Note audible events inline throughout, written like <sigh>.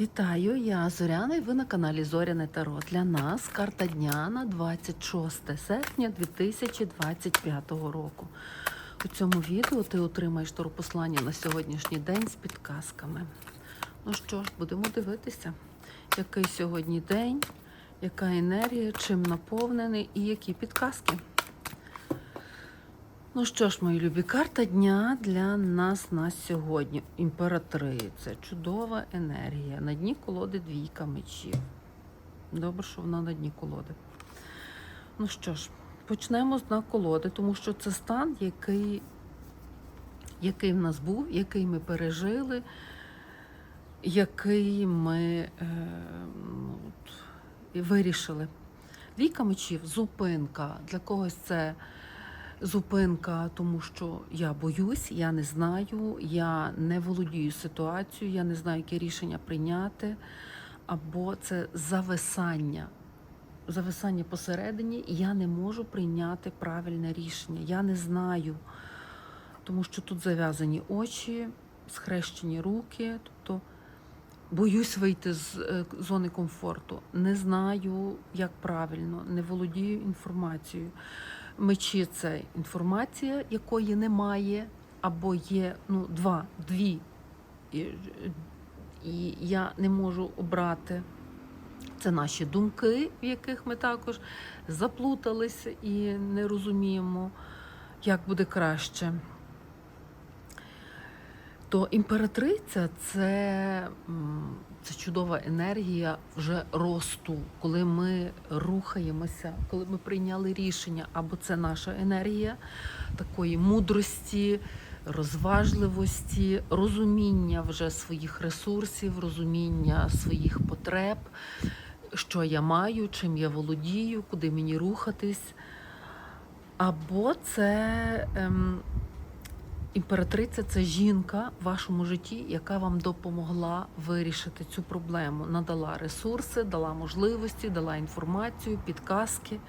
Вітаю, я Зоряна і ви на каналі Зоряне Таро. Для нас карта дня на 26 серпня 2025 року. У цьому відео ти отримаєш послання на сьогоднішній день з підказками. Ну що ж, будемо дивитися, який сьогодні день, яка енергія, чим наповнений і які підказки. Ну що ж, мої любі, карта дня для нас на сьогодні. Імператриця, чудова енергія. На дні колоди двійка мечів. Добре, що вона на дні колоди. Ну що ж, почнемо з дна колоди, тому що це стан, який, який в нас був, який ми пережили, який ми е, ну, от, вирішили. Двійка мечів, зупинка. Для когось це зупинка, тому що я боюсь, я не знаю, я не володію ситуацією, я не знаю, яке рішення прийняти, або це зависання. Зависання посередині, і я не можу прийняти правильне рішення. Я не знаю, тому що тут зав'язані очі, схрещені руки, тобто боюсь вийти з е, зони комфорту. Не знаю, як правильно, не володію інформацією. Мечі це інформація, якої немає, або є ну, два, дві. І, і я не можу обрати. Це наші думки, в яких ми також заплуталися і не розуміємо, як буде краще. То імператриця це, це чудова енергія вже росту, коли ми рухаємося, коли ми прийняли рішення, або це наша енергія такої мудрості, розважливості, розуміння вже своїх ресурсів, розуміння своїх потреб, що я маю, чим я володію, куди мені рухатись. Або це. Ем, Імператриця це жінка в вашому житті, яка вам допомогла вирішити цю проблему. Надала ресурси, дала можливості, дала інформацію, підказки.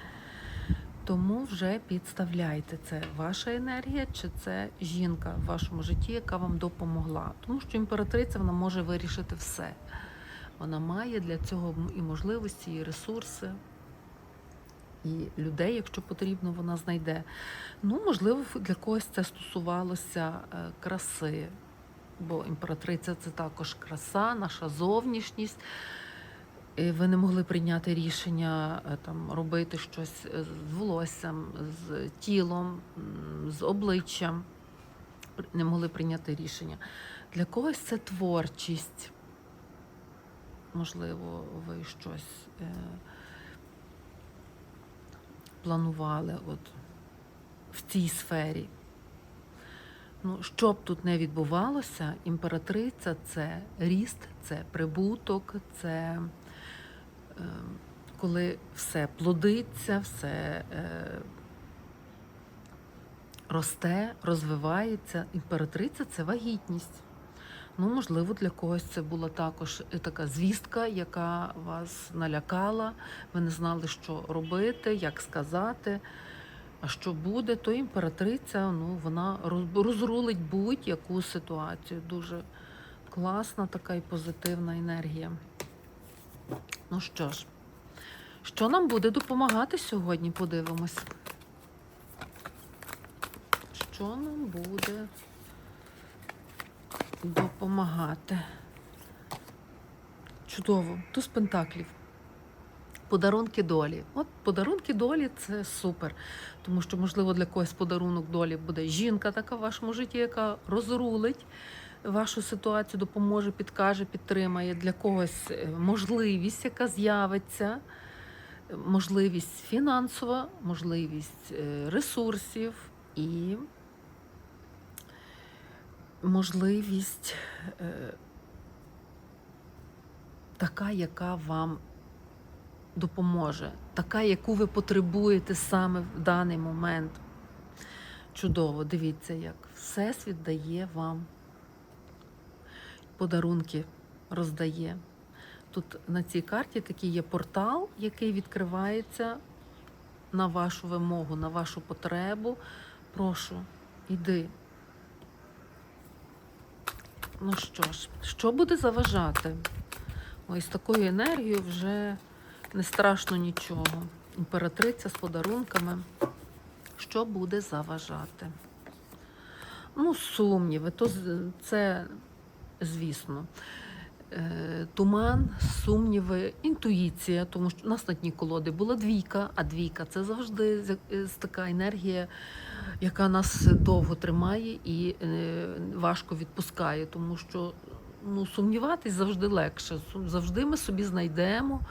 Тому вже підставляйте, це ваша енергія чи це жінка в вашому житті, яка вам допомогла. Тому що імператриця вона може вирішити все. Вона має для цього і можливості, і ресурси і людей, якщо потрібно, вона знайде. Ну, можливо, для когось це стосувалося е, краси, бо імператриця це також краса, наша зовнішність. І ви не могли прийняти рішення е, там робити щось е, з волоссям, з тілом, з обличчям. Не могли прийняти рішення. Для когось це творчість. Можливо, ви щось. Планували от в цій сфері. Ну, що б тут не відбувалося, імператриця це ріст, це прибуток, це е, коли все плодиться, все е, росте, розвивається. Імператриця це вагітність. Ну, можливо, для когось це була також така звістка, яка вас налякала. Ви не знали, що робити, як сказати. А що буде, то імператриця, ну, вона розрулить будь-яку ситуацію. Дуже класна така і позитивна енергія. Ну що ж, що нам буде допомагати сьогодні? Подивимось. Що нам буде допомагати? Чудово, туз пентаклів. Подарунки долі. От подарунки долі це супер. Тому що, можливо, для когось подарунок долі буде жінка така в вашому житті, яка розрулить вашу ситуацію, допоможе, підкаже, підтримає. Для когось е, можливість, яка з'явиться, можливість фінансова, можливість е, ресурсів і можливість е, така, яка вам допоможе, така, яку ви потребуєте саме в даний момент. Чудово, дивіться, як Всесвіт дає вам подарунки, роздає. Тут на цій карті такий є портал, який відкривається на вашу вимогу, на вашу потребу. Прошу, іди. Ну що ж, що буде заважати? Ось такою енергією вже не страшно нічого. Імператриця з подарунками. Що буде заважати? Ну, сумніви, то це, звісно. Е, Туман, сумніви, інтуїція, тому що у нас на дні колоди була двійка, а двійка це завжди е, така енергія, яка нас довго тримає і е, важко відпускає, тому що ну, сумніватись завжди легше. Завжди ми собі знайдемо,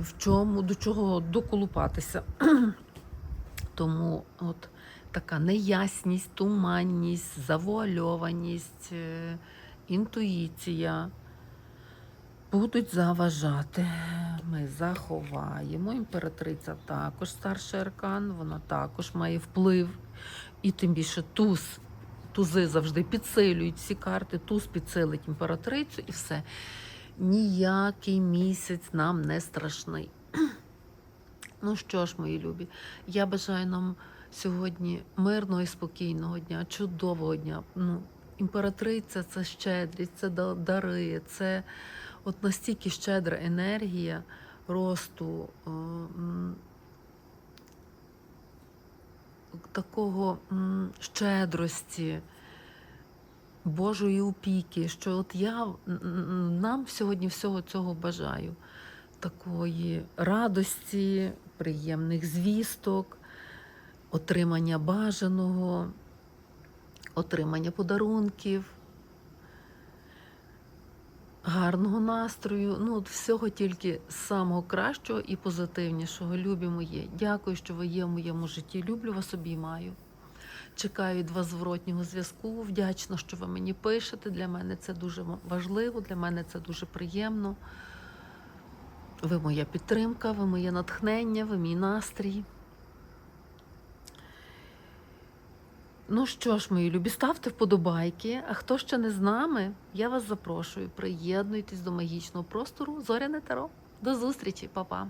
в чому, до чого доколупатися. <clears throat> Тому от така неясність, туманність, завуальованість, інтуїція будуть заважати. Ми заховаємо. Імператриця також старший аркан, вона також має вплив. І тим більше туз. Тузи завжди підсилюють всі карти, туз підсилить імператрицю і все. Ніякий місяць нам не страшний. <clears throat> Ну що ж, мої любі, я бажаю нам сьогодні мирного і спокійного дня, чудового дня. Ну, імператриця це щедрість, це дари, це от настільки щедра енергія росту, е, такого щедрості. Божої опіки, що от я нам сьогодні всього цього бажаю такої радості, приємних звісток, отримання бажаного, отримання подарунків, гарного настрою. Ну, от всього тільки самого кращого і позитивнішого. Любі мої. Дякую, що ви є в моєму житті. Люблю вас обіймаю. Чекаю від вас зворотнього зв'язку. Вдячна, що ви мені пишете. Для мене це дуже важливо, для мене це дуже приємно. Ви моя підтримка, ви моє натхнення, ви мій настрій. Ну що ж, мої любі, ставте вподобайки. А хто ще не з нами, я вас запрошую. Приєднуйтесь до магічного простору Зоряне Таро. До зустрічі, па-па!